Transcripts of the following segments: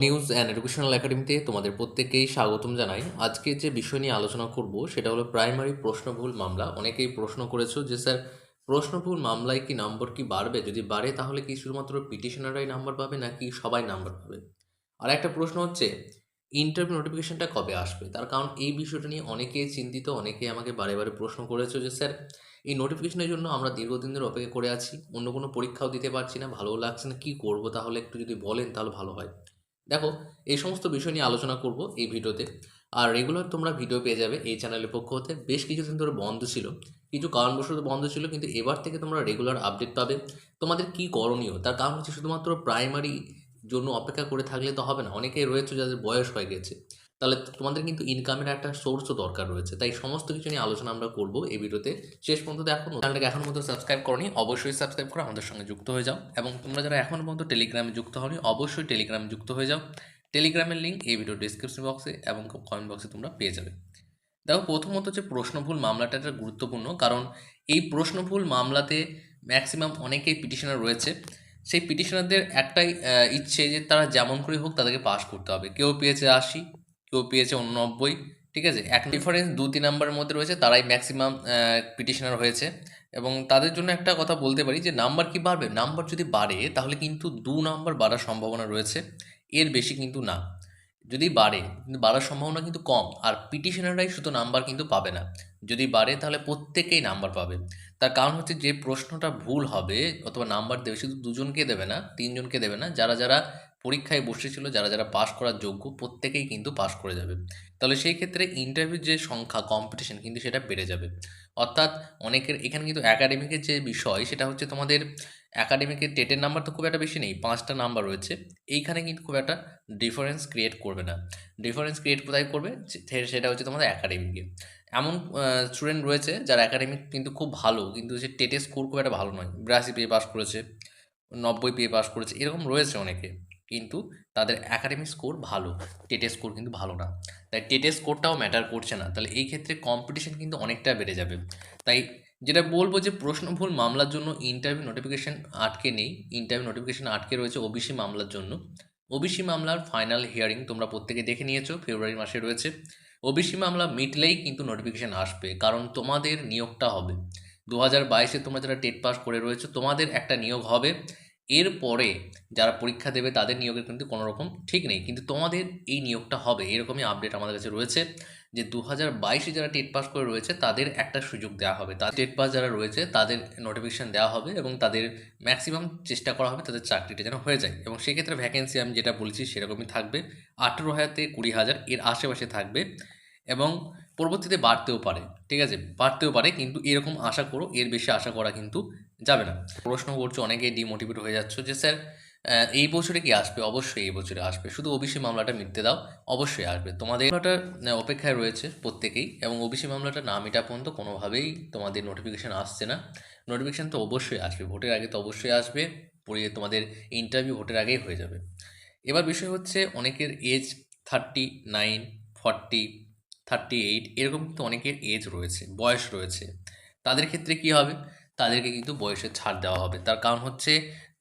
News and educational একাডেমিতে তোমাদের প্রত্যেককেই স্বাগতম জানাই। আজকে যে বিষয় নিয়ে আলোচনা করব, সেটা হলো প্রাইমারি প্রশ্নভুল মামলা। অনেকেই প্রশ্ন করেছ যে, স্যার প্রশ্নভুল মামলায় কি নম্বর কি বাড়বে? যদি বাড়ে, তাহলে কি শুধুমাত্র পিটিশনাররাই নাম্বার পাবে, নাকি সবাই নাম্বার পাবে? আর একটা প্রশ্ন হচ্ছে ইন্টারভিউ নোটিফিকেশনটা কবে আসবে? তার কারণ এই বিষয়টা নিয়ে অনেকেই চিন্তিত, অনেকেই আমাকে বারে বারে প্রশ্ন করেছ যে, স্যার, এই নোটিফিকেশনের জন্য আমরা দীর্ঘদিন ধরে অপেক্ষা করে আছি, অন্য কোনো পরীক্ষাও দিতে পারছি না ভালোও লাগছে না, কী করব? তাহলে একটু যদি বলেন, তাহলে ভালো হয়। দেখো, এই সমস্ত বিষয় নিয়ে আলোচনা করব এই ভিডিওতে। আর রেগুলার তোমরা ভিডিও পেয়ে যাবে এই চ্যানেলের পক্ষ হতে। বেশ কিছুদিন ধরে বন্ধ ছিল। কিছু কারণবশত বন্ধ ছিল, কিন্তু এবার থেকে তোমরা রেগুলার আপডেট পাবে। তোমাদের কি করণীয়? তার কারণ হচ্ছে শুধুমাত্র প্রাইমারি জন্য অপেক্ষা করে থাকলে তো হবে না। অনেকেই রয়েছে যাদের বয়স হয়ে গেছে। তাহলে তোমাদের কিন্তু ইনকামের একটা সোর্সও দরকার রয়েছে। তাই সমস্ত কিছু নিয়ে আলোচনা আমরা করব এই ভিডিওতে শেষ পর্যন্ত দেখো চ্যানেলটাকে এখন মতো সাবস্ক্রাইব করনি, অবশ্যই সাবস্ক্রাইব করে, আমাদের সঙ্গে যুক্ত হয়ে যাও। এবং তোমরা যারা এখনও পর্যন্ত টেলিগ্রামে যুক্ত হওনি, অবশ্যই টেলিগ্রামে যুক্ত হয়ে যাও। টেলিগ্রামের লিঙ্ক এই ভিডিও ডিসক্রিপশন বক্সে এবং কমেন্ট বক্সে তোমরা পেয়ে যাবে। দেখো, প্রথমত যে প্রশ্নভুল মামলাটা একটা গুরুত্বপূর্ণ, কারণ এই প্রশ্নভুল মামলাতে ম্যাক্সিমাম অনেকেই পিটিশনার রয়েছে। সেই পিটিশনারদের একটাই ইচ্ছে যে তারা যেমন করে হোক তাদেরকে পাশ করতে হবে। কেউ পেয়েছে আশি কেউ পেয়েছে উননব্বই, ঠিক আছে? এক ডিফারেন্স দু তিন নাম্বারের মধ্যে রয়েছে, তারাই ম্যাক্সিমাম পিটিশনার হয়েছে। এবং তাদের জন্য একটা কথা বলতে পারি যে নাম্বার কি বাড়বে? নাম্বার যদি বাড়ে, তাহলে কিন্তু দু নাম্বার বাড়ার সম্ভাবনা রয়েছে। এর বেশি কিন্তু না। যদি বাড়ে, কিন্তু বাড়ার সম্ভাবনা কিন্তু কম, আর পিটিশনাররাই শুধু নাম্বার কিন্তু পাবে না। যদি বাড়ে, তাহলে প্রত্যেকেই নাম্বার পাবে। তার কারণ হচ্ছে যে প্রশ্নটা ভুল হবে, অথবা নাম্বার দেবে, শুধু দুজনকে দেবে না, তিনজনকে দেবে না, যারা যারা পরীক্ষায় বসেছিল, যারা যারা পাশ করার যোগ্য, প্রত্যেকেই কিন্তু পাশ করে যাবে। তাহলে সেই ক্ষেত্রে ইন্টারভিউর যে সংখ্যা কম্পিটিশন কিন্তু সেটা বেড়ে যাবে। অর্থাৎ অনেকের, এখানে কিন্তু একাডেমিকের যে বিষয়, সেটা হচ্ছে তোমাদের একাডেমিকের টেটের নাম্বার তো খুব একটা বেশি নেই, পাঁচটা নাম্বার রয়েছে। এইখানে কিন্তু খুব একটা ডিফারেন্স ক্রিয়েট করবে না। ডিফারেন্স ক্রিয়েট কোথায় করবে? সেটা হচ্ছে তোমাদের অ্যাকাডেমিকে এমন স্টুডেন্ট রয়েছে যারা একাডেমিক কিন্তু খুব ভালো, কিন্তু সে টেটে স্কোর খুব একটা ভালো নয়। বিরাশি পেয়ে পাস করেছে, নব্বই পেয়ে পাস করেছে, এরকম রয়েছে অনেকে, কিন্তু তাদের একাডেমিক স্কোর ভালো টেটে স্কোর কিন্তু ভালো না। তাই টেটে স্কোরটাও ম্যাটার করছে না। তাহলে এই ক্ষেত্রে কম্পিটিশন কিন্তু অনেকটা বেড়ে যাবে। তাই যেটা বলব যে প্রশ্ন ভুল মামলার জন্য ইন্টারভিউ নোটিফিকেশান আটকে নেই। ইন্টারভিউ নোটিফিকেশান আটকে রয়েছে ওবিসি মামলার জন্য। ওবিসি মামলার ফাইনাল হিয়ারিং তোমরা প্রত্যেকে দেখে নিয়েছো ফেব্রুয়ারি মাসে রয়েছে। ওবিসি মামলা মিটলেই কিন্তু নোটিফিকেশান আসবে, কারণ তোমাদের নিয়োগটা হবে। দু হাজার বাইশে তোমরা যারা টেট পাস করে রয়েছে, তোমাদের একটা নিয়োগ হবে। এরপরে যারা পরীক্ষা দেবে, তাদের নিয়োগের কিন্তু কোনো রকম ঠিক নেই। কিন্তু তোমাদের এই নিয়োগটা হবে, এরকমই আপডেট আমাদের কাছে রয়েছে যে দু হাজার বাইশে যারা টেট পাস করে রয়েছে, তাদের একটা সুযোগ দেওয়া হবে। তাদের টেট পাস যারা রয়েছে, তাদের নোটিফিকেশন দেওয়া হবে এবং তাদের ম্যাক্সিমাম চেষ্টা করা হবে তাদের চাকরিটা যেন হয়ে যায়। এবং সেক্ষেত্রে ভ্যাকেন্সি আমি যেটা বলছি, সেরকমই থাকবে। আঠেরো হাজার থেকে কুড়ি হাজার এর আশেপাশে থাকবে এবং পরবর্তীতে বাড়তেও পারে, ঠিক আছে? বাড়তেও পারে, কিন্তু এরকম আশা করো, এর বেশি আশা করা কিন্তু যাবে না। প্রশ্ন করছ, অনেকেই ডিমোটিভেট হয়ে যাচ্ছ যে, স্যার এই বছরে কি আসবে? অবশ্যই এই বছরে আসবে। শুধু ওবিসি মামলাটা মিটতে দাও, অবশ্যই আসবে। তোমাদের মামলাটার অপেক্ষায় রয়েছে প্রত্যেকেই এবং ওবিসি মামলাটা না মেটা পর্যন্ত কোনোভাবেই তোমাদের নোটিফিকেশান আসছে না। নোটিফিকেশান তো অবশ্যই আসবে, ভোটের আগে তো অবশ্যই আসবে, পড়িয়ে তোমাদের ইন্টারভিউ ভোটের আগেই হয়ে যাবে। এবার বিষয় হচ্ছে, অনেকের age thirty nine forty thirty eight এরকম কিন্তু অনেকের এজ রয়েছে, বয়স রয়েছে। তাদের ক্ষেত্রে কি হবে? তাদেরকে কিন্তু বয়সের ছাড় দেওয়া হবে। তার কারণ হচ্ছে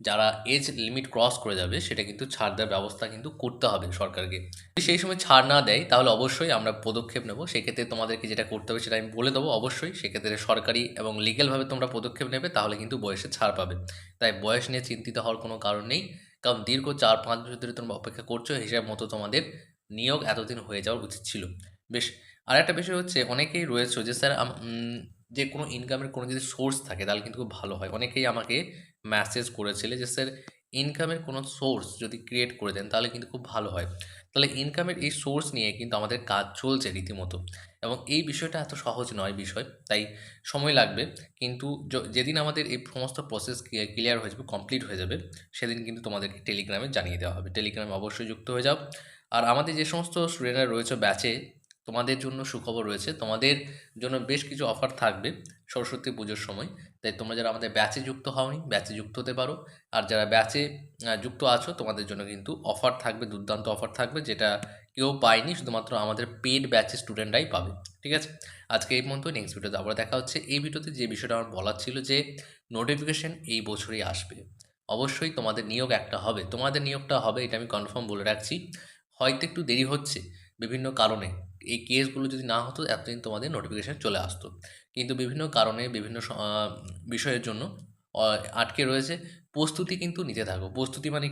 যারা এজ লিমিট ক্রস করে যাবে, সেটা কিন্তু ছাড় দেওয়ার ব্যবস্থা কিন্তু করতে হবে সরকারকে। যদি সেই সময় ছাড় না দেয়, তাহলে অবশ্যই আমরা পদক্ষেপ নেব। সেক্ষেত্রে তোমাদেরকে যেটা করতে হবে, সেটা আমি বলে দেবো অবশ্যই। সেক্ষেত্রে সরকারি এবং লিগ্যালভাবে তোমরা পদক্ষেপ নেবে, তাহলে কিন্তু বয়সে ছাড় পাবে। তাই বয়স নিয়ে চিন্তিত হওয়ার কোনো কারণ নেই। কারণ দীর্ঘ চার পাঁচ বছর ধরে তোমরা অপেক্ষা করছ, হিসাব মতো তোমাদের নিয়োগ এতদিন হয়ে যাওয়ার উচিত ছিল। বেশ আর একটা বিষয় হচ্ছে, অনেকেই রয়েছে যে, স্যার যে কোনো ইনকামের কোনো যদি সোর্স থাকে, তাহলে কিন্তু খুব ভালো হয়। অনেকেই আমাকে মেসেজ করেছিলে যে, স্যার ইনকামের কোনো সোর্স যদি ক্রিয়েট করে দেন, তাহলে কিন্তু খুব ভালো হয়। তাহলে ইনকামের এই সোর্স নিয়ে কিন্তু আমাদের কাজ চলছে রীতিমতো। এবং এই বিষয়টা এত সহজ নয় বিষয়, তাই সময় লাগবে। কিন্তু যেদিন আমাদের এই সমস্ত প্রসেস ক্লিয়ার হয়ে যাবে কমপ্লিট হয়ে যাবে, সেদিন কিন্তু তোমাদেরকে টেলিগ্রামে জানিয়ে দেওয়া হবে। টেলিগ্রামে অবশ্যই যুক্ত হয়ে যাও। আর আমাদের যে সমস্ত স্টুডেন্টরা রয়েছে ব্যাচে তোমাদের জন্য সুখবর রয়েছে। তোমাদের জন্য বেশ কিছু অফার থাকবে সরস্বতী পুজোর সময়। তাই তোমরা যারা আমাদের ব্যাচে যুক্ত হওনি ব্যাচে যুক্ত হতে পারো। আর যারা ব্যাচে যুক্ত আছো, তোমাদের জন্য কিন্তু অফার থাকবে, দুর্দান্ত অফার থাকবে, যেটা কেউ পায়নি, শুধুমাত্র আমাদের পেড ব্যাচের স্টুডেন্টরাই পাবে। ঠিক আছে? আজকে এই পর্যন্ত নেক্সট ভিডিওতে আবার দেখা হচ্ছে। এই ভিডিওতে যে বিষয়টা আমার বলার ছিল যে নোটিফিকেশন এই বছরই আসবে। অবশ্যই তোমাদের নিয়োগ একটা হবে। তোমাদের নিয়োগটা হবে, এটা আমি কনফার্ম বলে রাখছি। হয়তো একটু দেরি হচ্ছে বিভিন্ন কারণে। এই কেসগুলো যদি না হতো, এতদিন তোমাদের নোটিফিকেশান চলে আসতো। কিন্তু বিভিন্ন কারণে, বিভিন্ন বিষয়ের জন্য আটকে রয়েছে। প্রস্তুতি কিন্তু নিতে থাকো। প্রস্তুতি মানে?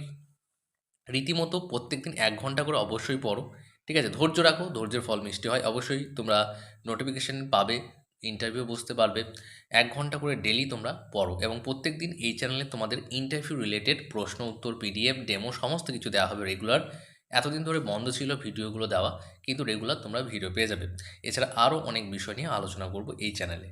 রীতিমতো প্রত্যেক দিন এক ঘণ্টা করে অবশ্যই পড়ো, ঠিক আছে? ধৈর্য রাখো, ধৈর্যের ফল মিষ্টি হয়। অবশ্যই তোমরা নোটিফিকেশান পাবে ইন্টারভিউ বুঝতে পারবে। এক ঘণ্টা করে ডেলি তোমরা পড়ো এবং প্রত্যেক দিন এই চ্যানেলে তোমাদের ইন্টারভিউ রিলেটেড প্রশ্ন, উত্তর পিডিএফ ডেমো সমস্ত কিছু দেওয়া হবে রেগুলার এতদিন ধরে বন্ধ ছিল ভিডিওগুলো দেওয়া, কিন্তু রেগুলার তোমরা ভিডিও পেয়ে যাবে। এছাড়া আরও অনেক বিষয় নিয়ে আলোচনা করব এই চ্যানেলে